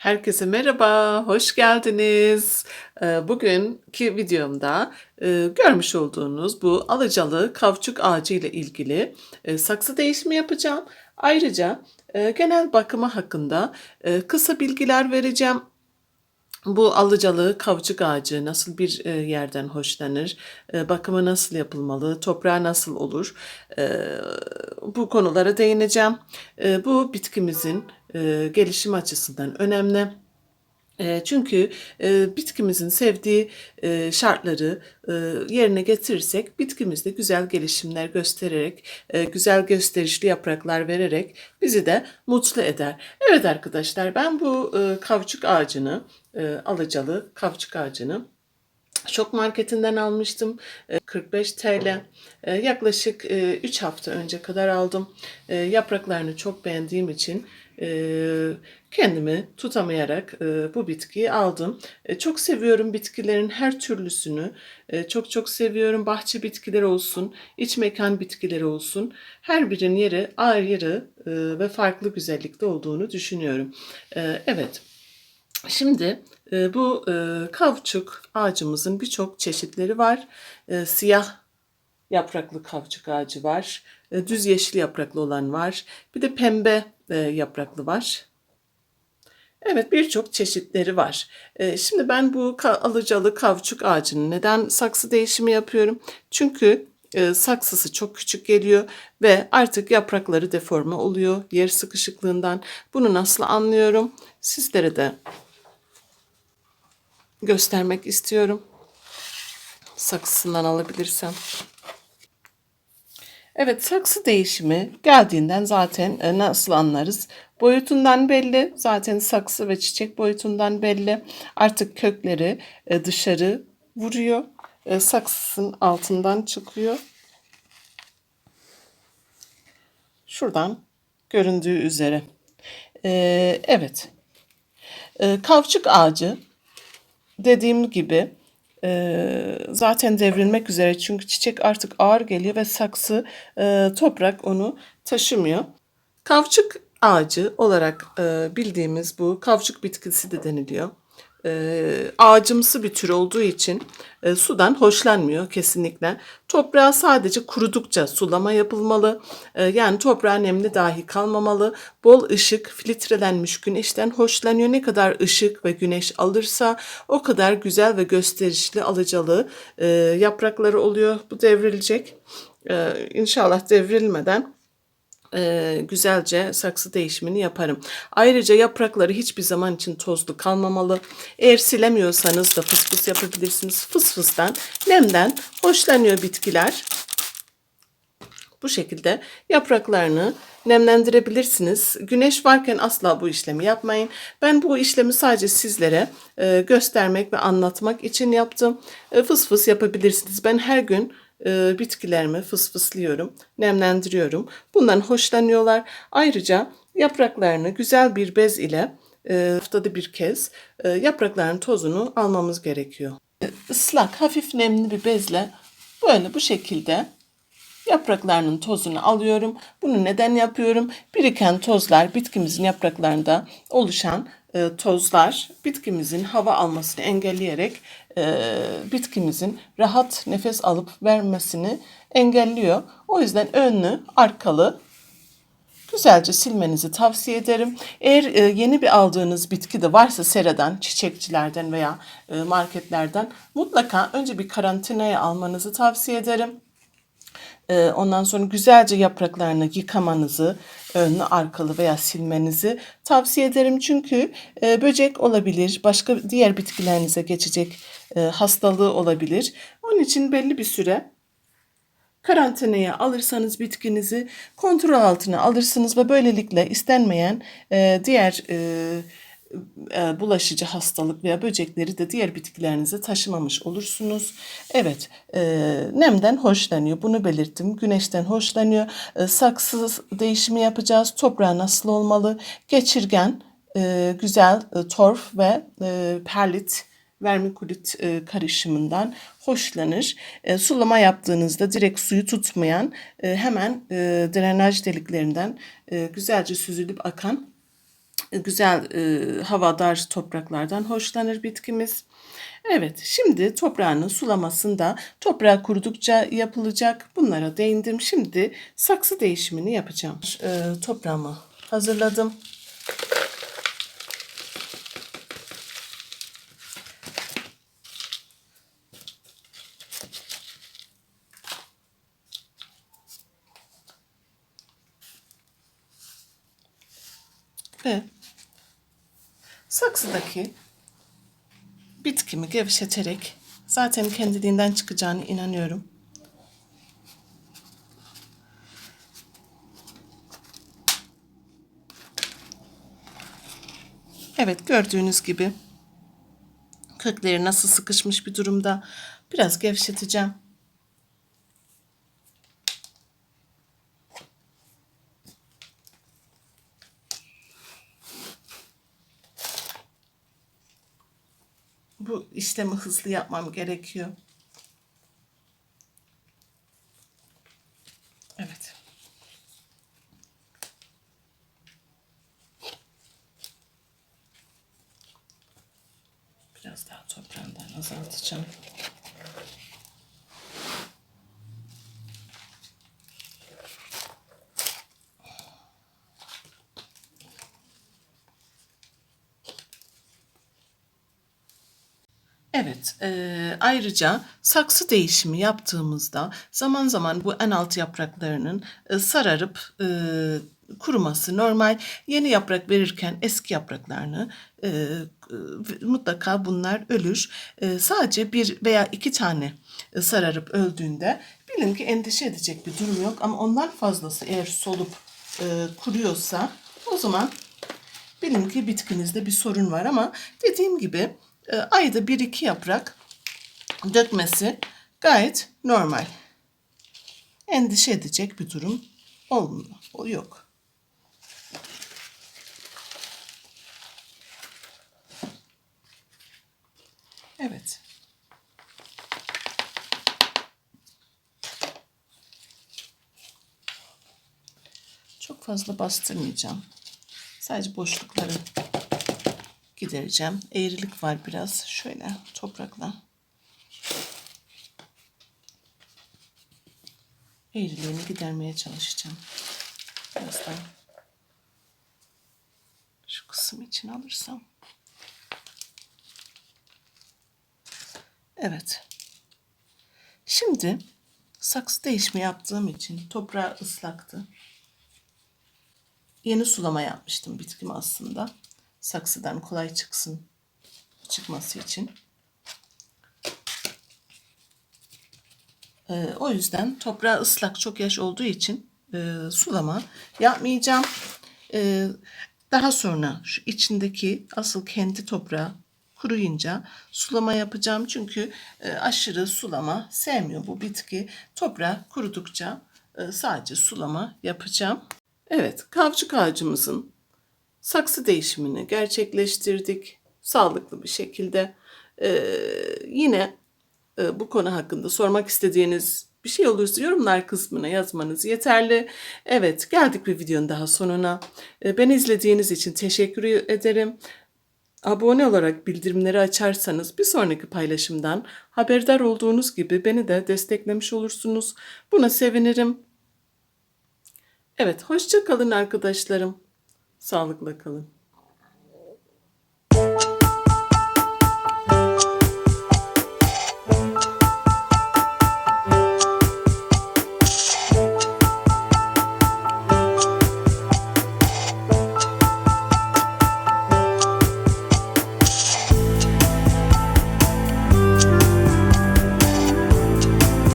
Herkese merhaba, hoş geldiniz. Ee, Bugünkü videomda e, görmüş olduğunuz bu alacalı kavçuk ağacı ile ilgili e, saksı değişimi yapacağım. Ayrıca e, genel bakımı hakkında kısa bilgiler vereceğim. Bu alıcalı kavcık ağacı nasıl bir yerden hoşlanır, bakımı nasıl yapılmalı, toprağı nasıl olur, bu konulara değineceğim. Bu bitkimizin e, gelişim açısından önemli. E, Çünkü e, bitkimizin sevdiği şartları yerine getirirsek bitkimizde güzel gelişimler göstererek, güzel gösterişli yapraklar vererek bizi de mutlu eder. Evet arkadaşlar ben bu kavçuk ağacını, alacalı kavçuk ağacını Şok marketinden almıştım. E, 45 TL. Yaklaşık e, 3 hafta önce kadar aldım. Yapraklarını çok beğendiğim için kendimi tutamayarak e, bu bitkiyi aldım. E, Çok seviyorum bitkilerin her türlüsünü. E, Çok çok seviyorum. Bahçe bitkileri olsun, iç mekan bitkileri olsun. Her birinin yeri ayrı ve farklı güzellikte olduğunu düşünüyorum. Evet. Şimdi bu kavçuk ağacımızın birçok çeşitleri var. Siyah yapraklı kavçuk ağacı var. Düz yeşil yapraklı olan var. Bir de pembe yapraklı var. Evet birçok çeşitleri var. E, şimdi ben bu alıcalı kavçuk ağacının neden saksı değişimi yapıyorum? Çünkü e, saksısı çok küçük geliyor ve artık yaprakları deforme oluyor yer sıkışıklığından. Bunu nasıl anlıyorum? Sizlere de göstermek istiyorum. Saksısından alabilirsem. Evet saksı değişimi geldiğinden zaten e, nasıl anlarız? Boyutundan belli. Zaten saksı ve çiçek boyutundan belli. Artık kökleri e, dışarı vuruyor. E, Saksısının altından çıkıyor. Şuradan göründüğü üzere. Evet. Kavçuk ağacı dediğim gibi e, zaten devrilmek üzere çünkü çiçek artık ağır geliyor ve saksı e, toprak onu taşımıyor. Kavçuk ağacı olarak e, bildiğimiz bu kavçuk bitkisi de deniliyor. E, ağacımsı bir tür olduğu için e, sudan hoşlanmıyor kesinlikle. Toprağa sadece kurudukça sulama yapılmalı. E, yani toprağa nemli dahi kalmamalı. Bol ışık, filtrelenmiş güneşten hoşlanıyor. Ne kadar ışık ve güneş alırsa o kadar güzel ve gösterişli alacalı e, yaprakları oluyor. Bu devrilecek. E, inşallah devrilmeden e, güzelce saksı değişimini yaparım. Ayrıca yaprakları hiçbir zaman için tozlu kalmamalı. Eğer silemiyorsanız da fıs fıs yapabilirsiniz. Fıs fıstan, nemden hoşlanıyor bitkiler. Bu şekilde yapraklarını nemlendirebilirsiniz. Güneş varken asla bu işlemi yapmayın. Ben bu işlemi sadece sizlere e, göstermek ve anlatmak için yaptım. E, fıs fıs yapabilirsiniz. Ben her gün e, bitkilerimi fısfıslıyorum, nemlendiriyorum. Bundan hoşlanıyorlar. Ayrıca yapraklarını güzel bir bez ile e, haftada bir kez e, yaprakların tozunu almamız gerekiyor. E, Islak, hafif nemli bir bezle böyle bu şekilde yapraklarının tozunu alıyorum. Bunu neden yapıyorum? Biriken tozlar bitkimizin yapraklarında oluşan e, tozlar bitkimizin hava almasını engelleyerek e, bitkimizin rahat nefes alıp vermesini engelliyor. O yüzden önlü, arkalı güzelce silmenizi tavsiye ederim. Eğer e, yeni bir aldığınız bitki de varsa seradan, çiçekçilerden veya e, marketlerden mutlaka önce bir karantinaya almanızı tavsiye ederim. Ee, Ondan sonra güzelce yapraklarını yıkamanızı, önlü arkalı veya silmenizi tavsiye ederim. Çünkü e, böcek olabilir, başka diğer bitkilerinize geçecek e, hastalığı olabilir. Onun için belli bir süre karantinaya alırsanız bitkinizi kontrol altına alırsınız ve böylelikle istenmeyen e, diğer e, e, bulaşıcı hastalık veya böcekleri de diğer bitkilerinize taşımamış olursunuz. Evet, e, nemden hoşlanıyor. Bunu belirttim. Güneşten hoşlanıyor. E, saksı değişimi yapacağız. Toprağı nasıl olmalı? Geçirgen, e, güzel torf ve perlit vermikulit e, karışımından hoşlanır. Sulama yaptığınızda direkt suyu tutmayan hemen drenaj deliklerinden güzelce süzülüp akan güzel e, havadar topraklardan hoşlanır bitkimiz. Evet, şimdi toprağının sulamasında toprağı kurudukça yapılacak. Bunlara değindim. Şimdi saksı değişimini yapacağım. E, toprağımı hazırladım. Ve saksıdaki bitkimi gevşeterek zaten kendiliğinden çıkacağını inanıyorum. Evet gördüğünüz gibi kökleri nasıl sıkışmış bir durumda. Biraz gevşeteceğim. Bu işlemi hızlı yapmam gerekiyor. Evet. Biraz daha toprağından azaltacağım. Evet, eee, ayrıca saksı değişimi yaptığımızda zaman zaman bu en alt yapraklarının e, sararıp e, kuruması normal. Yeni yaprak verirken eski yapraklarını e, e, mutlaka bunlar ölür. E, sadece bir veya iki tane e, sararıp öldüğünde bilin ki endişe edecek bir durum yok. Ama ondan fazlası eğer solup e, kuruyorsa o zaman bilin ki bitkinizde bir sorun var. Ama dediğim gibi e, ayda bir iki yaprak dökmesi gayet normal. Endişe edecek bir durum olmuyor. Yok. Evet. Çok fazla bastırmayacağım. Sadece boşlukları gidereceğim. Eğrilik var biraz. Şöyle toprakla. Eğriliğini gidermeye çalışacağım. Birazdan şu kısım için alırsam. Evet. Şimdi saksı değişimi yaptığım için toprağı ıslaktı. Yeni sulama yapmıştım bitkimi aslında. Saksıdan kolay çıksın çıkması için. Ee, o yüzden toprağı ıslak çok yaş olduğu için e, sulama yapmayacağım. Ee, daha sonra şu içindeki asıl kendi toprağı kuruyunca sulama yapacağım. Çünkü e, aşırı sulama sevmiyor bu bitki. Toprağı kurudukça e, sadece sulama yapacağım. Evet, kavcık ağacımızın saksı değişimini gerçekleştirdik sağlıklı bir şekilde. Ee, yine e, bu konu hakkında sormak istediğiniz bir şey olursa yorumlar kısmına yazmanız yeterli. Evet, geldik bir videonun daha sonuna. Ee, beni izlediğiniz için teşekkür ederim. Abone olarak bildirimleri açarsanız bir sonraki paylaşımdan haberdar olduğunuz gibi beni de desteklemiş olursunuz. Buna sevinirim. Evet, hoşça kalın arkadaşlarım. Sağlıkla kalın.